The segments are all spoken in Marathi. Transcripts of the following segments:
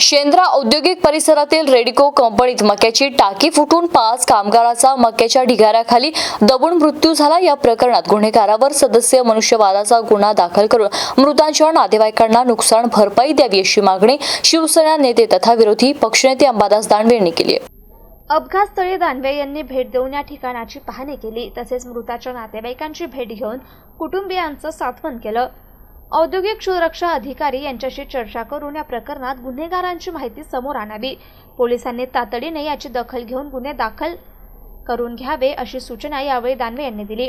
शेंद्रा औद्योगिक परिसरातील रेडिको कंपनीत मक्याची टाकी फुटून पाच कामगाराचा मक्याच्या ढिगाऱ्याखाली दबून मृत्यू झाला. या प्रकरणात गुन्हेगारावर सदस्य मनुष्यवादाचा गुन्हा दाखल करून मृतांच्या नातेवाईकांना नुकसान भरपाई द्यावी अशी मागणी शिवसेना नेते तथा विरोधी पक्षनेते अंबादास दानवे यांनी केली आहे. अपघातस्थळी दानवे यांनी भेट देऊन या ठिकाणाची पाहणी केली. तसेच मृताच्या नातेवाईकांची भेट घेऊन कुटुंबियांचं सात्वन केलं. औद्योगिक सुरक्षा अधिकारी यांच्याशी चर्चा करून या प्रकरणात गुन्हेगारांची माहिती समोर आणावी. पोलिसांनी तातडीने याची दखल घेऊन गुन्हे दाखल करून घ्यावे अशी सूचना यावेळी दानवे यांनी दिली.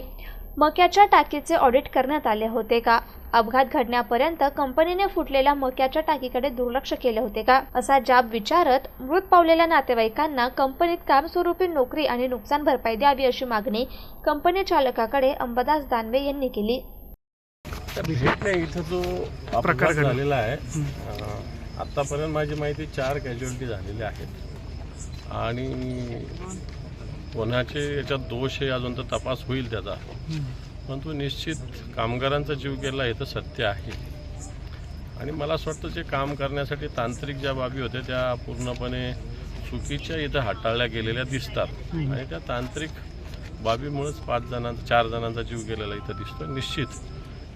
मक्याच्या टाकीचे ऑडिट करण्यात आले होते का? अपघात घडण्यापर्यंत कंपनीने फुटलेल्या मक्याच्या टाकीकडे दुर्लक्ष केले होते का? असा जाब विचारत मृत पावलेल्या नातेवाईकांना कंपनीत कामस्वरूपी नोकरी आणि नुकसान भरपाई द्यावी अशी मागणी कंपनी चालकाकडे अंबादास दानवे यांनी केली. त्या भेटल्या इथं जो अपघात झालेला आहे आत्तापर्यंत माझी माहिती चार कॅज्युअलिटी झालेल्या आहेत. आणि कोणाचे याच्यात दोष आहे अजून तर तपास होईल त्याचा. परंतु निश्चित कामगारांचा जीव गेला हे तर सत्य आहे. आणि मला असं वाटतं जे काम करण्यासाठी तांत्रिक ज्या बाबी होत्या त्या पूर्णपणे चुकीच्या इथं हाताळल्या गेलेल्या दिसतात. आणि त्या तांत्रिक बाबीमुळेच पाच जणांचा चार जणांचा जीव गेलेला इथं दिसतो निश्चित.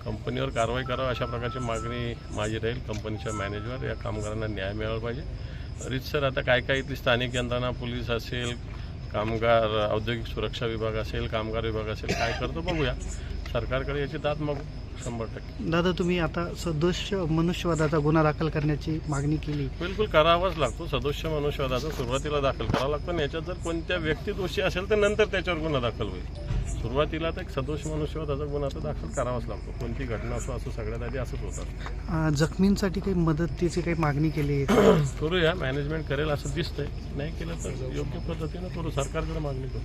कंपनीवर कारवाई करावी अशा प्रकारची मागणी माझी राहील. कंपनीच्या मॅनेजर या कामगारांना न्याय मिळाला पाहिजे. रीतसर आता काय काय इथली स्थानिक यंत्रणा पोलीस असेल कामगार औद्योगिक सुरक्षा विभाग असेल कामगार विभाग असेल काय करतो बघूया. सरकारकडे याची दाद मागू शंभर टक्के. दादा तुम्ही आता सदोष मनुष्यवादाचा गुन्हा दाखल करण्याची मागणी केली. बिलकुल करावाच लागतो. सदस्य मनुष्यवादाचा सुरुवातीला दाखल करावा लागतो. आणि याच्यात जर कोणत्या व्यक्ती दोषी असेल तर नंतर त्याच्यावर गुन्हा दाखल होईल. सुरुवातीला तर एक सदोष मनुष्यवादाचा गुन्हा तर दाखल करावाच लागतो. कोणती घटना असो असं सगळ्यात आधी असंच होतात अं, जखमींसाठी काही मदतीची काही मागणी केली आहे? करूया मॅनेजमेंट करेल असं दिसतंय. नाही केलं तर योग्य पद्धतीनं करू. सरकारकडे मागणी करू.